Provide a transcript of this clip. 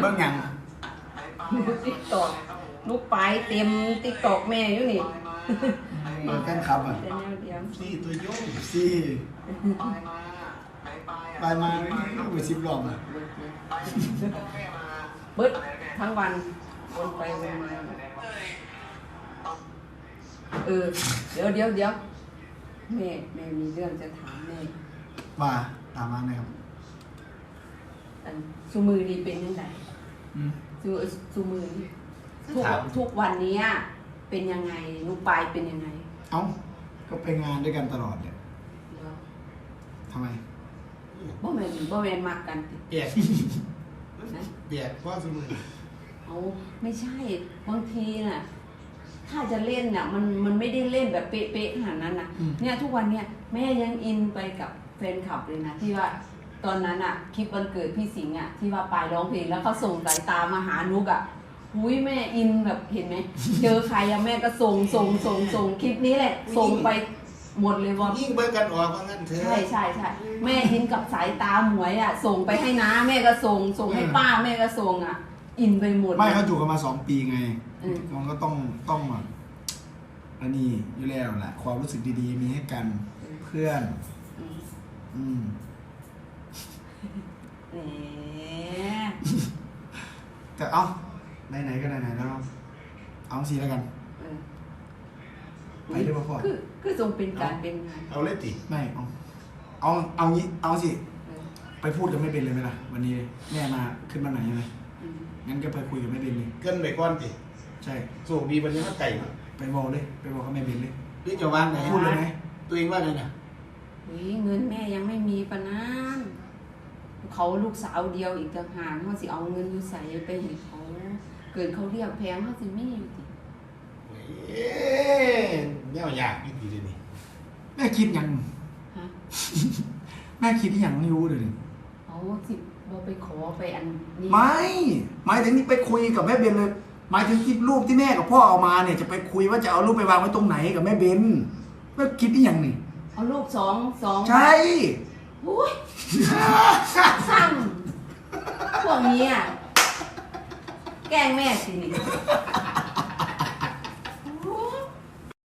เบิ่งหยังติ๊กตอกลูกไปเต็มติ๊กตอกแม่อยู่นี่เบิ่งแฟนคลับอะแต่แนวเดียวนี่ตัวโยงสี่ไปมาไปสิบรอบอะเบิดทั้งวันวนไปวนมาเออเดี๋ยวเดี๋ยวเดี๋ยวแม่แม่มีเรื่องจะถามแม่ว่าตามมาเลยครับ อันซูมือนี่เป็นยังไงอืม ซูซูมือนี่ทุกทุกวันเนี้ยเป็นยังไงลูกปลายเป็นยังไงเอ้า ก็ไปงานด้วยกันตลอดเนี่ยเดี๋ยวทำไมบ่แม่นบ่แม่นมักกันติเปียกนะเปียกเพราะสมุนเอาไม่ใช่บางทีน่ะ ถ้าจะเล่นน่ะ มันมันไม่ได้เล่นแบบเป๊ะๆขนาดนั้นนะอืมเนี่ยทุกวันเนี่ยแม่ยังอินไปกับแฟนคลับเลยนะที่ว่า ตอนนั้นอะคลิปวันเกิดพี่สิงห์อะที่ว่าปายร้องเพลงแล้วเขาส่งสายตามาหานุกอะหุยแม่อินแบบเห็นไหมเจอใครอะแม่ก็ส่งส่งส่งส่งคลิปนี้แหละ ส่งไปหมดเลยว่ายิ่งเบิ่งกันออกว่างั้นเถอะใช่ใช่ใช่แม่อินกับสายตาหมวยอะส่งไปให้น้าแม่ก็ส่งส่งให้ป้าแม่ก็ส่งอะอินไปหมดไม่เขาอยู่กันมาสองปีไงอืมมันก็ต้องต้องแบบอันนี้อยู่แล้วแหละความรู้สึกดีๆ มีให้กันเพื่อน อืมอืม แหมแต่เอ้าไหนๆก็ไหนๆแล้วเอาสีแล้วกัน เออไปได้ป่ะพ่อ คือคือทรงเป็นการเป็นงานเอาเลยติไม่เอาเอาเอางี้เอาสิ เออไปพูดกันไม่เป็นเลยไหมล่ะวันนี้แม่มาขึ้นมาไหนใช่ไหมอืมงั้นก็ไปคุยกันไม่เป็นเลย เกินไปก่อนติใช่โชคดีวันนี้มาไก่มาไปบอกเลย ไปบอกเขาไม่เป็นเลย หรือจะว่างไหนพูดเลยไหมตัวเองว่าไงน่ะอุ๊ยเงินแม่ยังไม่มีปะนั้น เขาลูกสาวเดียวอีกต่างหากเขาสิเอาเงินอยู่ใส่ไปให้เขาเกิดเขาเรียกแพงเขาสิมีอยู่ติเอ๊ะแนวยากนี่ดีเลยนี่แม่คิดยังฮะแม่คิดยังไม่รู้เลยเขาสิบ่ไปขอไปอันนี้ไม่หมายถึงนี่ไปคุยกับแม่เบนเลยหมายถึงคลิปรูปที่แม่กับพ่อเอามาเนี่ยจะไปคุยว่าจะเอารูปไปวางไว้ตรงไหนกับแม่เบนแม่คิดที่ยังนี่เอาลูกสองสองใช่อุ้ยสั่ง พวกนี้อะแกล้งแม่สิ